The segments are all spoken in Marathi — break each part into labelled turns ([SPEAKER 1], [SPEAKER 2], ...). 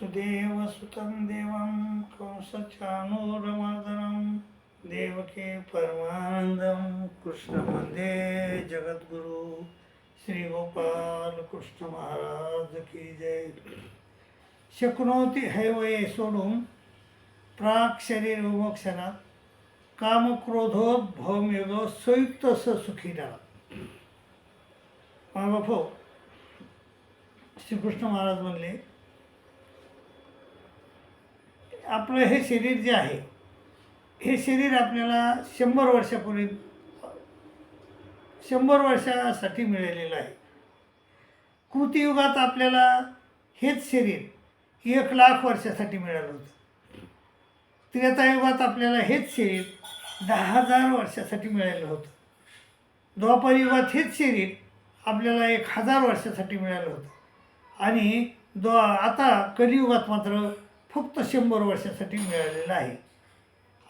[SPEAKER 1] वसुदेवसुतं देवं कंसचानूरमर्दनं देवके परमानन्दं कृष्णवन्दे जगद्गुरु श्रीगोपालकृष्णमहाराज की जय। शक्नोती हैवये सोडून प्राक शरीर विमोक्षणात कामक्रोधोद्भवमेव संयुक्त स सुखी बापू श्रीकृष्ण महाराज म्हणले आपलं हे शरीर जे आहे हे शरीर आपल्याला शंभर वर्षापूर्वी शंभर वर्षासाठी मिळालेलं आहे. कृतियुगात आपल्याला हेच शरीर एक लाख वर्षासाठी मिळालं होतं. त्रेतायुगात आपल्याला हेच शरीर दहा हजार वर्षासाठी मिळालं होतं. द्वापरयुगात हेच शरीर आपल्याला एक हजार वर्षासाठी मिळालं होतं. आणि द्वा आता कलियुगात मात्र फक्त शंभर वर्षासाठी मिळालेलं आहे.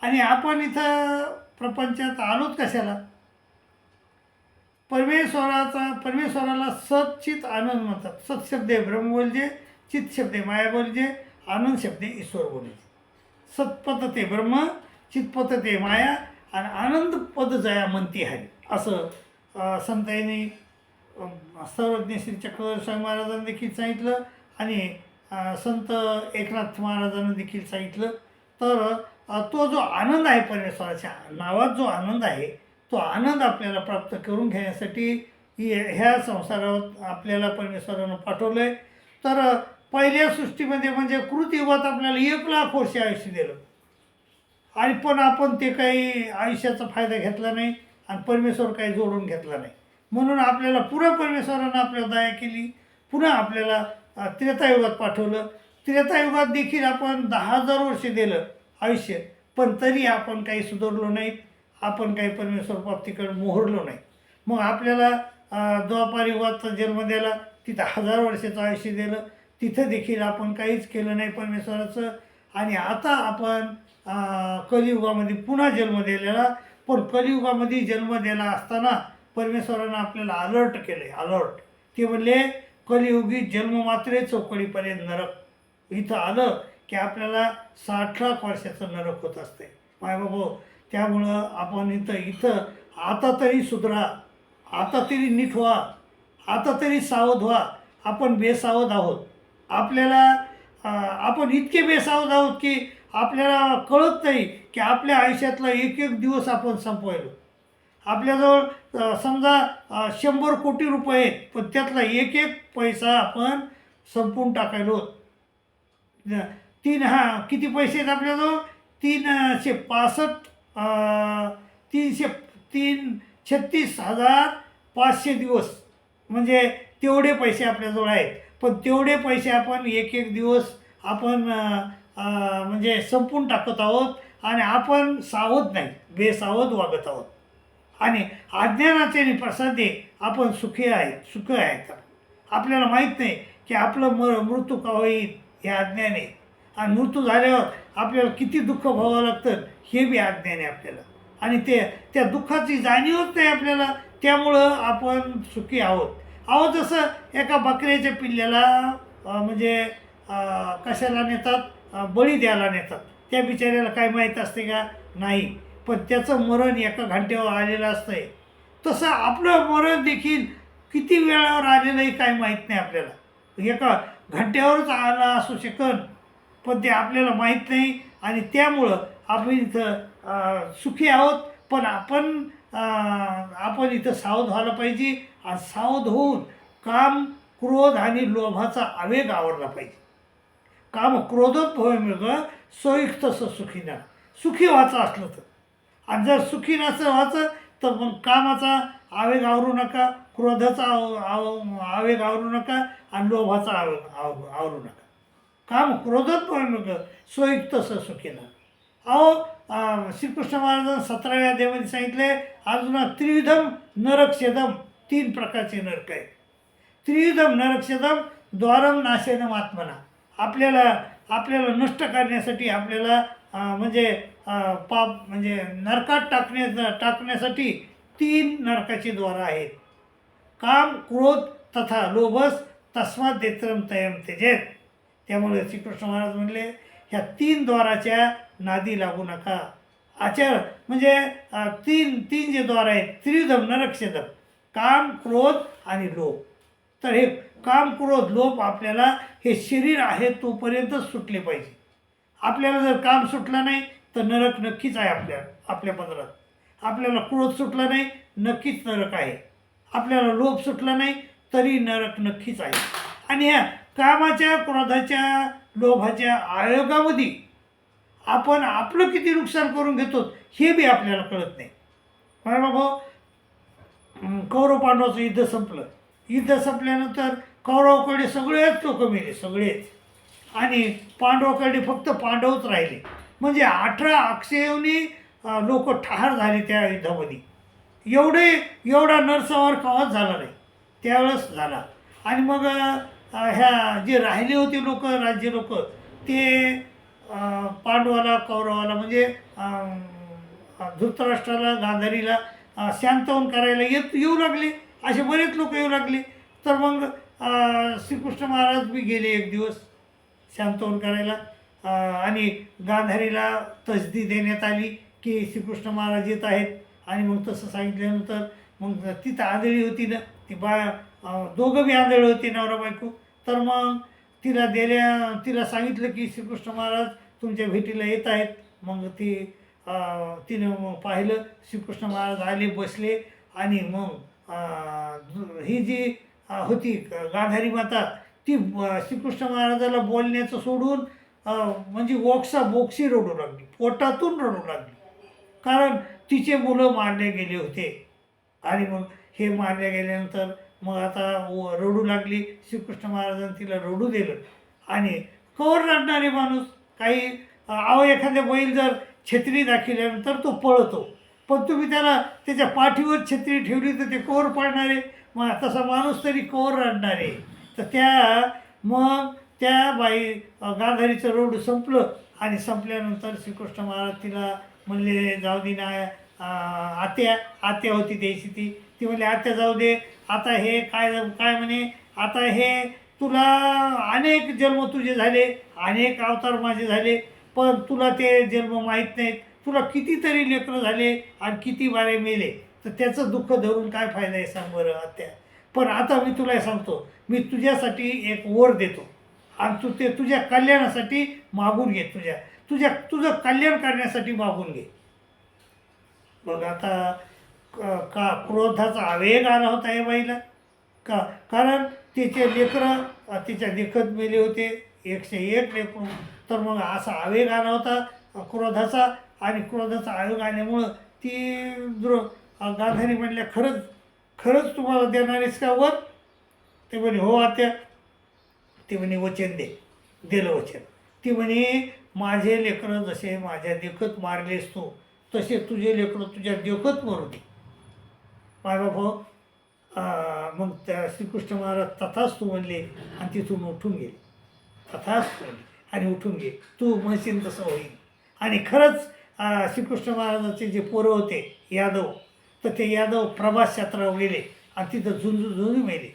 [SPEAKER 1] आणि आपण इथं प्रपंचात आलोच कशाला? परमेश्वराचा परमेश्वराला सचित आनंद म्हणतात. सतशब्दे आहे ब्रह्म बोलजे चित शब्द आहे माया बोलजे आनंद शब्द आहे ईश्वर बोलजे. सत्पद ते ब्रह्म चितपद ते माया आणि आनंद पद जया म्हणती आहे असं संतांनी सर्वज्ञ श्री चक्रवर्ती स्वामी महाराजांनी देखील सांगितलं. आणि संत एकनाथ महाराजांनी देखील सांगितलं. तर तो जो आनंद आहे परमेश्वराच्या नावात जो आनंद आहे तो आनंद आपल्याला प्राप्त करून घेण्यासाठी ह्या संसारावर आपल्याला परमेश्वरानं पाठवलं आहे तर पहिल्या सृष्टीमध्ये म्हणजे कृतयुगात आपल्याला एक लाख वर्ष आयुष्य दिलं. आणि पण आपण ते काही आयुष्याचा फायदा घेतला नाही आणि परमेश्वर काही जोडून घेतला नाही. म्हणून आपल्याला पुन्हा परमेश्वरानं आपल्याला दया केली. पुन्हा आपल्याला त्रेतायुगात पाठवलं. त्रेतायुगात देखील आपण दहा हजार वर्ष दिलं आयुष्य पण तरी आपण काही सुधारलो नाहीत. आपण काही परमेश्वर प्राप्तीकडे मोहरलो नाही मग आपल्याला द्वापार युगाचा जन्म द्यायला तिथं हजार वर्षाचं आयुष्य दिलं. तिथं देखील आपण काहीच केलं नाही परमेश्वराचं. आणि आता आपण कलियुगामध्ये पुन्हा जन्म दिलेला. पण कलियुगामध्ये जन्म दिला असताना परमेश्वरानं आपल्याला अलर्ट केलं आहे अलर्ट ते म्हणले कलियुगी जन्म मात्रे चौकडीपर्यंत नरक. इथं आलं की आपल्याला साठ लाख वर्षाचं नरक होत असते. माय बाबू त्यामुळं आपण इथं इथं आता तरी सुधरा. आता तरी नीट व्हा. आता तरी सावध व्हा. आपण बेसावध आहोत. आपल्याला आपण इतके बेसावध आहोत की आपल्याला कळत नाही की आपल्या आयुष्यातला एक एक दिवस आपण संपवायलो. आपल्याजवळ समजा शंभर कोटी रुपये आहेत पण त्यातला एक एक पैसा आपण संपवून टाकायलो. तीन हा किती पैसे आहेत आपल्याजवळ? तीनशे पासष्ट तीनशे तीन छत्तीस हजार पाचशे दिवस. म्हणजे तेवढे पैसे आपल्याजवळ आहेत. पण तेवढे पैसे आपण एक एक दिवस आपण म्हणजे संपून टाकत आहोत आणि आपण सावध नाही बेसावध वागत आहोत. आणि अज्ञानाचे आणि प्रसादे आपण सुखी आहेत सुख आहेत. आपल्याला माहीत नाही की आपलं म मृत्यू का होईल हे अज्ञान आहे. आणि मृत्यू झाल्यावर आपल्याला किती दुःख भोगावं लागतं हे बी अज्ञाने आहे आपल्याला. आणि ते त्या दुःखाची जाणीवच नाही आपल्याला. त्यामुळं आपण सुखी आहोत. अहो जसं एका बकऱ्याच्या पिल्ल्याला म्हणजे कशाला नेतात? बळी द्यायला नेतात. त्या बिचाऱ्याला काय माहीत असते का? नाही. पण त्याचं मरण एका घंट्यावर आलेलं असतंय. तसं आपलं मरण देखील किती वेळावर आलेलं आहे काय माहीत नाही आपल्याला. एका घंट्यावरच आला असू शकन पण ते आपल्याला माहीत नाही आणि त्यामुळं आपण इथं सुखी आहोत पण आपण आपण इथं सावध व्हायला पाहिजे आणि सावध होऊन काम क्रोध आणि लोभाचा आवेग आवरला पाहिजे. काम क्रोधत मिळतं मिळग सोयुक्त सुखी ना सुखी व्हायचं असलं तर. आणि जर सुखी नसं व्हायचं तर मग कामाचा आवेग आवरू नका क्रोधाचा आव आव आवेग आवरू नका आणि लोभाचा आवेग आव आवरू नका. काम क्रोधत पण मिळग सोयुक्त स सुखीना अहो श्रीकृष्ण महाराजांनी सतराव्या अध्यायामध्ये सांगितले अजून त्रिविधम नरक्षेदम तीन प्रकारचे नरक आहेत. त्रिविधम नरक्षेदम द्वारम नाशेनम आत्मना. आपल्याला आपल्याला नष्ट करण्यासाठी आपल्याला म्हणजे पाप म्हणजे नरकात टाकण्या टाकण्यासाठी तीन नरकाची द्वारं आहेत. काम क्रोध तथा लोभस तस्मा देत्रम तयम तेजेत त्यामुळे श्रीकृष्ण महाराज म्हणले ह्या तीन द्वाराच्या नादी लागू नका. आचार म्हणजे तीन तीन जे द्वार आहेत त्रिदम नरक्षदम काम क्रोध आणि लोभ. तर हे काम क्रोध लोभ आपल्याला हे शरीर आहे तोपर्यंतच सुटले पाहिजे. आपल्याला जर काम सुटलं नाही तर नरक नक्कीच आहे आपल्या आपल्या पदरात आपल्याला क्रोध सुटला नाही नक्कीच नरक आहे. आपल्याला लोभ सुटला नाही तरी नरक नक्कीच आहे. आणि ह्या कामाच्या क्रोधाच्या लोभाच्या आयोगामध्ये आपण आपलं किती नुकसान करून घेतो हे बी आपल्याला कळत नाही. काय बाबा? कौरव पांडवाचं युद्ध संपलं. युद्ध संपल्यानंतर कौरवकडे सगळेच लोक मेले सगळेच. आणि पांडवाकडे फक्त पांडवच राहिले. म्हणजे अठरा अक्षयवनी लोक ठार झाले त्या युद्धामध्ये. एवढे एवढा नरसंहार कवाच झाला नाही? त्यावेळेस झाला. आणि मग ह्या जे राहिले होते लोक राज्य लोक ते पांडवाला कौरवाला म्हणजे धृतराष्ट्राला गांधारीला शांतवन करायला येत येऊ लागले. असे बरेच लोक येऊ लागले. तर मग श्रीकृष्ण महाराज बी गेले एक दिवस. शांतवन करायला. आणि गांधारीला तसदी देण्यात आली की श्रीकृष्ण महाराज येत आहेत. आणि मग तसं सांगितल्यानंतर मग तिथं आंधळी होती ना ती बा दोघं बी आंधळे होते नवरा बायको. तर मग तिला दिल्या तिला सांगितलं की श्रीकृष्ण महाराज तुमच्या भेटीला येत आहेत. मग ती तिनं मग पाहिलं श्रीकृष्ण महाराज आले बसले. आणि मग ही जी होती गांधारी माता ती श्रीकृष्ण महाराजाला बोलण्याचं सोडून म्हणजे वोक्सा बोक्सी रडू लागली पोटातून रडू लागली. कारण तिचे मुलं मारले गेले होते. आणि मग हे मारले गेल्यानंतर मग आता व- रडू लागली श्रीकृष्ण महाराजांनी तिला रडू दिलं. आणि कवर रडणारे माणूस काही आव एखाद्या बैल जर छत्री दाखवल्यानंतर तो पळतो. पण तुम्ही त्याला त्याच्या पाठीवर छत्री ठेवली तर ते कवर पाडणारे मग तसा माणूस तरी कवर रडणारे तर त्या मग त्या बाई गांधारीचं रोड संपलं आणि संपल्यानंतर श्रीकृष्ण महाराज तिला म्हणले जाऊ दे ना आत्या आत्या होती द्यायची ती. ती म्हणली आत्या जाऊ दे. आता हे काय काय म्हणे आता हे तुला अनेक जन्म तुझे झाले अनेक अवतार माझे झाले पण तुला ते जन्म माहीत नाहीत. तुला कितीतरी लेकरं झाले आणि किती बारे मेले. तर त्याचं दुःख धरून काय फायदा आहे सांग बरं आत्या? पण आता मी तुला हे सांगतो मी तुझ्यासाठी एक वर देतो. आणि तू ते तुझ्या कल्याणासाठी मागून घे तुझ्या. तुझ्या तुझं कल्याण करण्यासाठी मागून घे. मग आता क- का क्रोधाचा आवेग आला होता या बाईला? का? कारण तिचे लेकरं तिच्या लेखत मेले होते एकशे एक लेकरू. तर मग असा आवेग आला होता क्रोधाचा. आणि क्रोधाचा आवेग आल्यामुळं ती द्रो गांधारी म्हणल्या खरंच खरंच तुम्हाला देणारेस का वर ते म्हणे हो आत्या. ते म्हणे वचन दे. दिलं वचन. ती म्हणे माझे लेकरं जसे माझ्या देखत मारलेस तू तसे तुझे लेकरं तुझ्या देखत मारू दे. मायबाप मग त्या श्रीकृष्ण महाराज तथाच तू म्हणले आणि तिथून उठून गेले. तथाच म्हणले आणि उठून गे तू म्हणशील तसं होईल. आणि खरंच श्रीकृष्ण महाराजाचे जे पोरं होते यादव तर ते यादव प्रभास यात्रा गेले आणि तिथं झुंजू झुंजू मेले.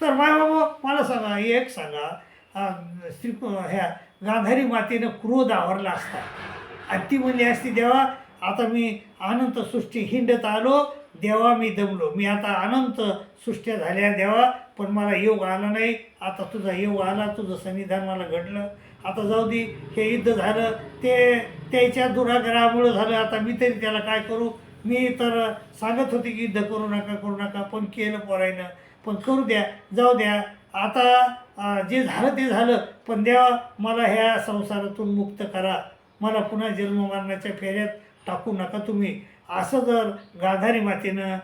[SPEAKER 1] तर माय बाबा मला सांगा एक सांगा श्री ह्या गांधारी मातेनं क्रोध आवरला असता. आणि ती म्हणली असती देवा आता मी अनंत सृष्टी हिंडत आलो देवा मी दमलो. मी आता अनंत सृष्ट्या झाल्या देवा पण मला योग आला नाही. आता तुझा योग आला तुझं संविधान मला घडलं. आता जाऊ दे हे युद्ध झालं. ते त्याच्या दुराग्रहामुळं झालं. आता मी तरी त्याला काय करू? मी तर सांगत होते की युद्ध करू नका करू नका पण केलं पोरायनं. पण करू द्या जाऊ द्या. आता जे झालं ते झालं. पण देवा मला ह्या संसारातून मुक्त करा. मला पुन्हा जन्म मारण्याच्या फेऱ्यात टाकू नका तुम्ही. असं जर गाधारी मातेनं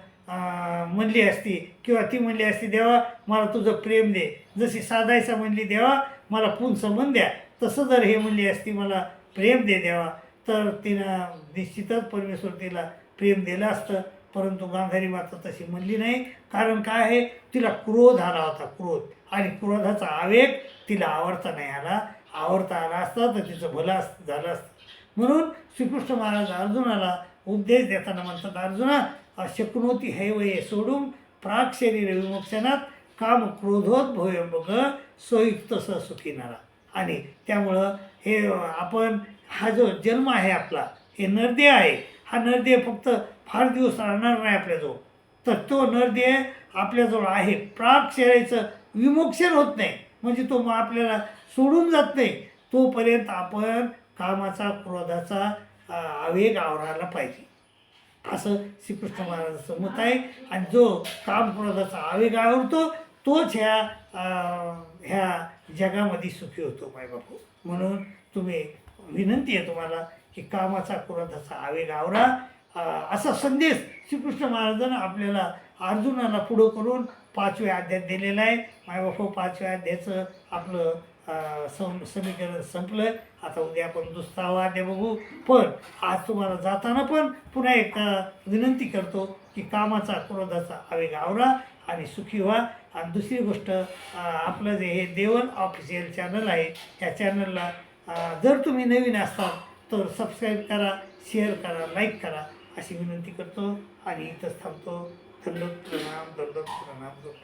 [SPEAKER 1] म्हणली असती किंवा ती म्हणली असती देवा मला तुझं प्रेम दे. जशी साधायचा म्हणली देवा मला पुन संबंध द्या. तसं जर हे म्हणली असती मला प्रेम दे देवा. तर तिनं निश्चितच परमेश्वर तिला प्रेम दिलं असतं परंतु गांधारी माता तशी म्हणली नाही. कारण काय आहे? तिला क्रोध आला होता क्रोध. आणि क्रोधाचा आवेग तिला आवडता नाही आला. आवडता आला असता तर तिचं भलं असतं झालं असतं. म्हणून श्रीकृष्ण महाराज अर्जुनाला उपदेश देताना म्हणतात अर्जुना शकुनोती हे वये सोडून प्राग शरीर विमोक्षणात काम क्रोधोत भोय बघ सोयुक्त सुखी नरा. आणि त्यामुळं हे आपण हा जो जन्म आहे आपला हे नरदेह आहे. हा नरदेह फक्त फार दिवस राहणार नाही आपल्याजवळ. तर तो नरदेह आपल्याजवळ आहे. प्राग शरीराचं विमोक्षण होत नाही. म्हणजे तो मग आपल्याला सोडून जात नाही. तोपर्यंत आपण कामाचा क्रोधाचा आवेग आवरायला पाहिजे. असं श्रीकृष्ण महाराजाचं मत आहे. आणि जो काम क्रोधाचा आवेग आवडतो तोच ह्या ह्या जगामध्ये सुखी होतो मायबापू. म्हणून तुम्ही विनंती आहे तुम्हाला की कामाचा क्रोधाचा आवेग आवरा असा संदेश श्रीकृष्ण महाराजांना आपल्याला अर्जुनाला पुढं करून पाचव्या अध्यायात दिलेला आहे. मायबापू हो, पाचव्या अध्यायाचं आपलं सम समीकरण संपलं. आता उद्या आपण दुसरा अध्याय बघू. पण आज तुम्हाला जाताना पण पुन्हा एक विनंती करतो की कामाचा क्रोधाचा आवेग आवरा आणि सुखी व्हा. आणि दुसरी गोष्ट आपलं जे हे देवन ऑफिशियल चॅनल आहे त्या चॅनलला जर तुम्ही नवीन असाल तर सबस्क्राईब करा शेअर करा लाईक करा अशी विनंती करतो. आणि इथंच थांबतो. दंडोत प्रणाम दंडोत प्रणाम दंडोत